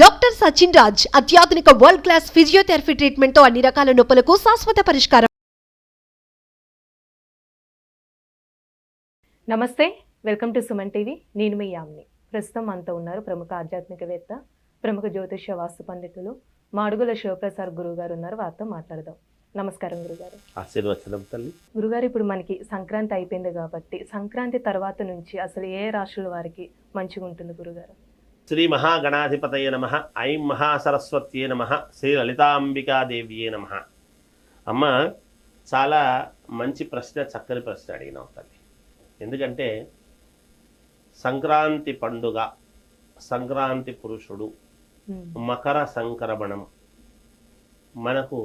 Doctor Sachin Raj అత్యాధునిక world class physiotherapy ట్రీట్మెంట్తో అన్ని రకాల నొప్పులకు శాశ్వత పరిష్కారం. నమస్తే వెల్కమ్ టు సుమన్ టీవీ. నేను మీ యామ్ని. ప్రస్తుతం మనతో ఉన్నారు ప్రముఖ ఆధ్యాత్మికవేత్త ప్రముఖ జ్యోతిష్య వాస్తు పండితులు మాడుగుల శివప్రసాద్ గురువు గారు ఉన్నారు. వారితో మాట్లాడదాం. నమస్కారం గురుగారు. ఆశీర్వచనం తల్లి. గురుగారు ఇప్పుడు మనకి సంక్రాంతి అయిపోయింది కాబట్టి సంక్రాంతి తర్వాత నుంచి అసలు ఏ రాశుల వారికి మంచిగా ఉంటుంది గురుగారు? శ్రీ మహాగణాధిపతయ నమ ఐం మహాసరస్వత్యే నమ శ్రీ లలితాంబికాదేవ్యే నమ. అమ్మ చాలా మంచి ప్రశ్న చక్కని ప్రశ్న అడిగినావు తల్లి. ఎందుకంటే సంక్రాంతి పండుగ సంక్రాంతి పురుషుడు మకర సంక్రమణం మనకు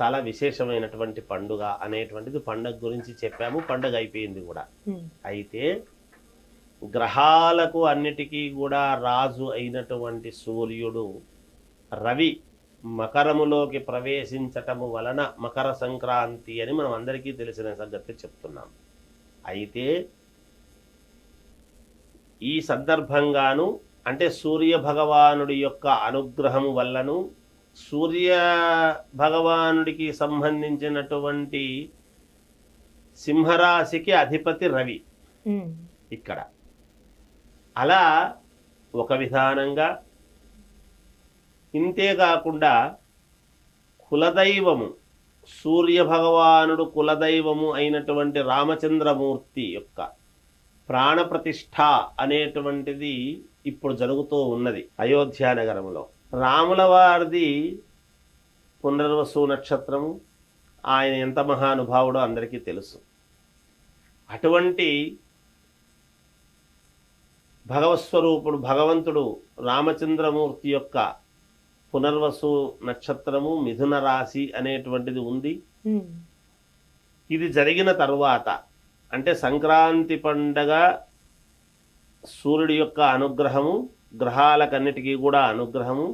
చాలా విశేషమైనటువంటి పండుగ అనేటువంటిది పండుగ గురించి చెప్పాము పండుగ అయిపోయింది కూడా. అయితే గ్రహాలకు అన్నిటికీ కూడా రాజు అయినటువంటి సూర్యుడు రవి మకరములోకి ప్రవేశించటము వలన మకర సంక్రాంతి అని మనం అందరికీ తెలిసిన సంగతి చెప్తున్నాం. అయితే ఈ సందర్భంగాను అంటే సూర్య భగవానుడి యొక్క అనుగ్రహము వల్లను సూర్య భగవానుడికి సంబంధించినటువంటి సింహరాశికి అధిపతి రవి ఇక్కడ. అలా ఒక విధానంగా ఇంతేకాకుండా కులదైవము సూర్య భగవానుడు కులదైవము అయినటువంటి రామచంద్రమూర్తి యొక్క ప్రాణప్రతిష్ఠ అనేటువంటిది ఇప్పుడు జరుగుతూ ఉన్నది అయోధ్యానగరంలో రాముల వారిది పునర్వసు నక్షత్రము. ఆయన ఎంత మహానుభావుడో అందరికీ తెలుసు. అటువంటి భగవస్వరూపుడు భగవంతుడు రామచంద్రమూర్తి యొక్క పునర్వసు నక్షత్రము మిథున రాశి అనేటువంటిది ఉంది. ఇది జరిగిన తరువాత అంటే సంక్రాంతి పండగ సూర్యుడి యొక్క అనుగ్రహము గ్రహాలకన్నిటికీ కూడా అనుగ్రహము.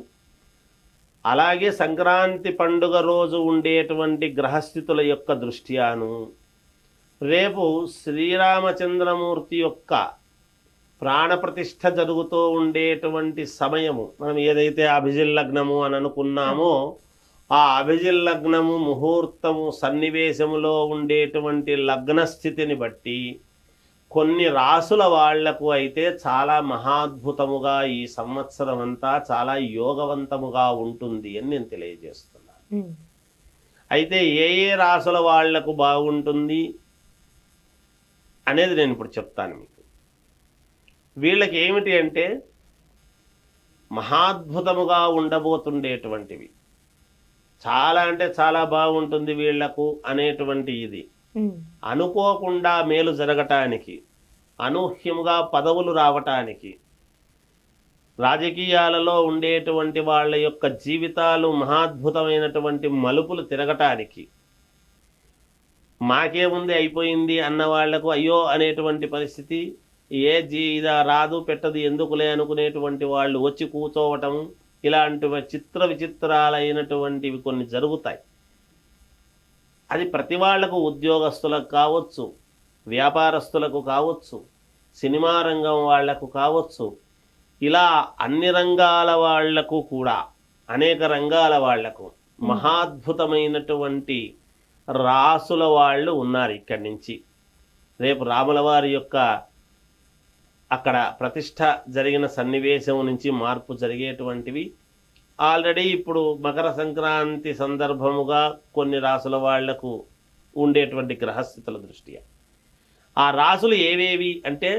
అలాగే సంక్రాంతి పండుగ రోజు ఉండేటువంటి గ్రహస్థితుల యొక్క దృష్ట్యాను రేపు శ్రీరామచంద్రమూర్తి యొక్క ప్రాణప్రతిష్ఠ జరుగుతూ ఉండేటువంటి సమయము. మనం ఏదైతే అభిజిల్లగ్నము అని అనుకున్నామో ఆ అభిజిల్లగ్నము ముహూర్తము సన్నివేశములో ఉండేటువంటి లగ్న స్థితిని బట్టి కొన్ని రాసుల వాళ్ళకు అయితే చాలా మహాద్భుతముగా ఈ సంవత్సరం అంతా చాలా యోగవంతముగా ఉంటుంది అని నేను తెలియజేస్తున్నాను. అయితే ఏ ఏ రాసుల వాళ్ళకు బాగుంటుంది అనేది నేను ఇప్పుడు చెప్తాను మీకు. వీళ్ళకి ఏమిటి అంటే మహాద్భుతముగా ఉండబోతుండేటువంటివి. చాలా అంటే చాలా బాగుంటుంది వీళ్ళకు అనేటువంటి ఇది. అనుకోకుండా మేలు జరగటానికి అనూహ్యముగా పదవులు రావటానికి రాజకీయాలలో ఉండేటువంటి వాళ్ళ యొక్క జీవితాలు మహాద్భుతమైనటువంటి మలుపులు తిరగటానికి మాకేముంది అయిపోయింది అన్న వాళ్ళకు అయ్యో అనేటువంటి పరిస్థితి ఏ జీద రాదు పెట్టదు ఎందుకులే అనుకునేటువంటి వాళ్ళు వచ్చి కూర్చోవటం ఇలాంటి చిత్ర విచిత్రాలైనటువంటివి కొన్ని జరుగుతాయి. అది ప్రతి వాళ్ళకు ఉద్యోగస్తులకు కావచ్చు వ్యాపారస్తులకు కావచ్చు సినిమా రంగం వాళ్ళకు కావచ్చు ఇలా అన్ని రంగాల వాళ్ళకు కూడా అనేక రంగాల వాళ్ళకు మహాద్భుతమైనటువంటి రాసుల వాళ్ళు ఉన్నారు ఇక్కడి నుంచి. రేపు రాముల వారి యొక్క అక్కడ ప్రతిష్ట జరిగిన సన్నివేశం నుంచి మార్పు జరిగేటువంటివి. ఆల్రెడీ ఇప్పుడు మకర సంక్రాంతి సందర్భముగా కొన్ని రాసుల వాళ్ళకు ఉండేటువంటి గ్రహస్థితుల దృష్ట్యా. ఆ రాసులు ఏవేవి అంటే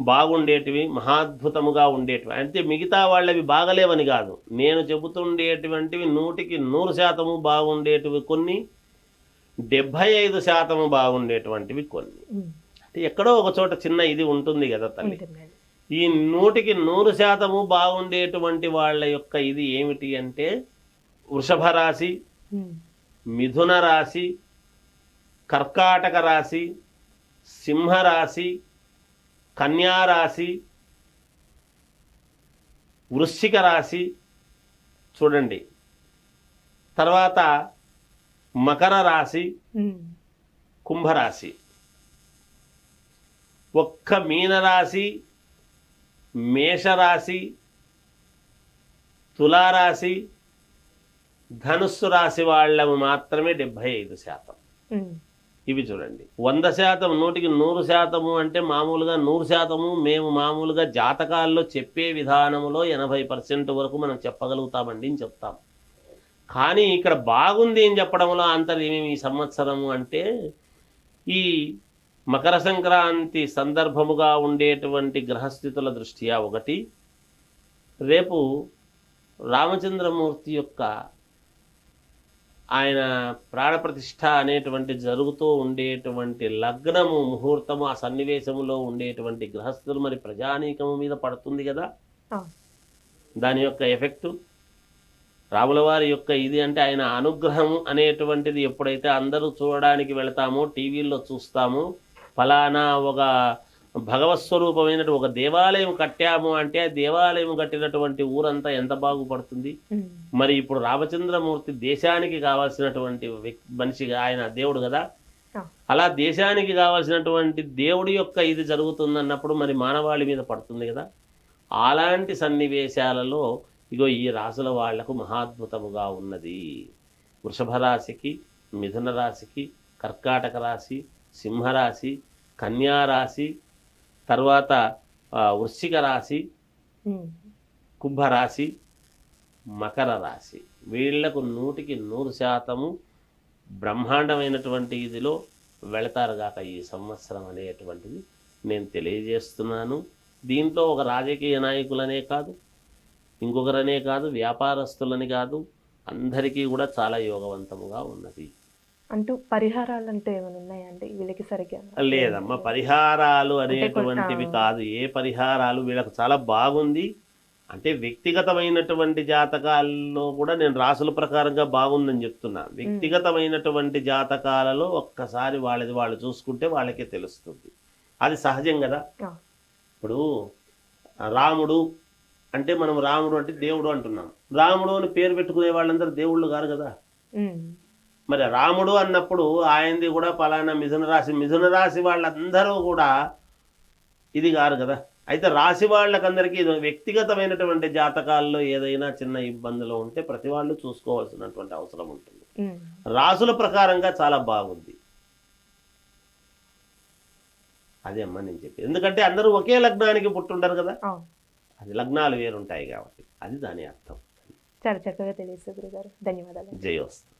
బాగుండేటివి మహాద్భుతముగా ఉండేటివి. అంటే మిగతా వాళ్ళవి బాగలేవని కాదు. నేను చెబుతుండేటువంటివి నూటికి నూరు శాతము బాగుండేటివి కొన్ని డెబ్భై ఐదు శాతము బాగుండేటువంటివి కొన్ని. ఎక్కడో ఒక చోట చిన్న ఇది ఉంటుంది కదా తల్లి. ఈ నూటికి నూరు శాతము బాగుండేటువంటి వాళ్ళ యొక్క ఇది ఏమిటి అంటే వృషభ రాశి మిథున రాశి కర్కాటక రాశి సింహరాశి కన్యా రాశి వృశ్చిక రాశి చూడండి. తర్వాత మకర రాశి కుంభరాశి. ఒక్క మీనరాశి మేషరాశి తులారాశి ధనుస్సు రాశి వాళ్ళము మాత్రమే డెబ్భై ఐదు శాతం. ఇవి చూడండి. వంద శాతం నూటికి నూరు శాతము అంటే మామూలుగా నూరు శాతము మేము మామూలుగా జాతకాల్లో చెప్పే విధానములో ఎనభై పర్సెంట్ వరకు మనం చెప్పగలుగుతామండి అని చెప్తాం. కానీ ఇక్కడ బాగుంది అని చెప్పడంలో అంతర్యమేమి ఈ సంవత్సరము అంటే ఈ మకర సంక్రాంతి సందర్భముగా ఉండేటువంటి గ్రహస్థితుల దృష్ట్యా ఒకటి. రేపు రామచంద్రమూర్తి యొక్క ఆయన ప్రాణప్రతిష్ఠ అనేటువంటి జరుగుతూ ఉండేటువంటి లగ్నము ముహూర్తము ఆ సన్నివేశములో ఉండేటువంటి గ్రహస్థులు మరి ప్రజానీకము మీద పడుతుంది కదా. దాని యొక్క ఎఫెక్టు రాముల వారి యొక్క ఇది అంటే ఆయన అనుగ్రహం అనేటువంటిది ఎప్పుడైతే అందరూ చూడడానికి వెళతామో టీవీల్లో చూస్తామో ఫలానా ఒక భగవత్ స్వరూపమైనటువంటి ఒక దేవాలయం కట్టాము అంటే ఆ దేవాలయం కట్టినటువంటి ఊరంతా ఎంత బాగుపడుతుంది? మరి ఇప్పుడు రామచంద్రమూర్తి దేశానికి కావాల్సినటువంటి మనిషిగా ఆయన దేవుడు కదా. అలా దేశానికి కావాల్సినటువంటి దేవుడి యొక్క ఇది జరుగుతుందన్నప్పుడు మరి మానవాళి మీద పడుతుంది కదా? అలాంటి సన్నివేశాలలో ఇగో ఈ రాసుల వాళ్ళకు మహాద్భుతముగా ఉన్నది. వృషభ రాశికి మిథున రాశికి కర్కాటక రాశి సింహరాశి కన్యా రాశి తర్వాత వృశ్చిక రాశి కుంభరాశి మకర రాశి. వీళ్ళకు నూటికి నూరు శాతము బ్రహ్మాండమైనటువంటి ఇదిలో వెళతారు గాక ఈ సంవత్సరం అనేటువంటిది నేను తెలియజేస్తున్నాను. దీంట్లో ఒక రాజకీయ నాయకులనే కాదు ఇంకొకరనే కాదు వ్యాపారస్తులని కాదు అందరికీ కూడా చాలా యోగవంతముగా ఉన్నది. అంటూ పరిహారాలు అంటే ఏమైనా ఉన్నాయండి? వీళ్ళకి సరిగ్గా లేదమ్మా. పరిహారాలు అనేటువంటివి కాదు. ఏ పరిహారాలు వీళ్ళకు చాలా బాగుంది. అంటే వ్యక్తిగతమైనటువంటి జాతకాల్లో కూడా నేను రాసుల ప్రకారంగా బాగుందని చెప్తున్నా. వ్యక్తిగతమైనటువంటి జాతకాలలో ఒక్కసారి వాళ్ళది వాళ్ళు చూసుకుంటే వాళ్ళకే తెలుస్తుంది. అది సహజం కదా. ఇప్పుడు రాముడు అంటే మనం రాముడు అంటే దేవుడు అంటున్నాం. రాముడు అని పేరు పెట్టుకునే వాళ్ళందరూ దేవుళ్ళు కాదు? కదా మరి రాముడు అన్నప్పుడు ఆయనది కూడా పలానా మిథున రాశి మిథున రాశి వాళ్ళందరూ కూడా ఇది కాదు కదా. అయితే రాశి వాళ్ళకందరికీ ఇది వ్యక్తిగతమైనటువంటి జాతకాల్లో ఏదైనా చిన్న ఇబ్బందులు ఉంటే ప్రతి వాళ్ళు చూసుకోవాల్సినటువంటి అవసరం ఉంటుంది. రాసుల ప్రకారంగా చాలా బాగుంది. అదే అమ్మా నేను చెప్పి ఎందుకంటే అందరూ ఒకే లగ్నానికి పుట్టుంటారు కదా. అది లగ్నాలు వేరుంటాయి కాబట్టి అది దాని అర్థం. చాలా చక్కగా తెలియదు గురుగారు. ధన్యవాదాలు. జయోస్తు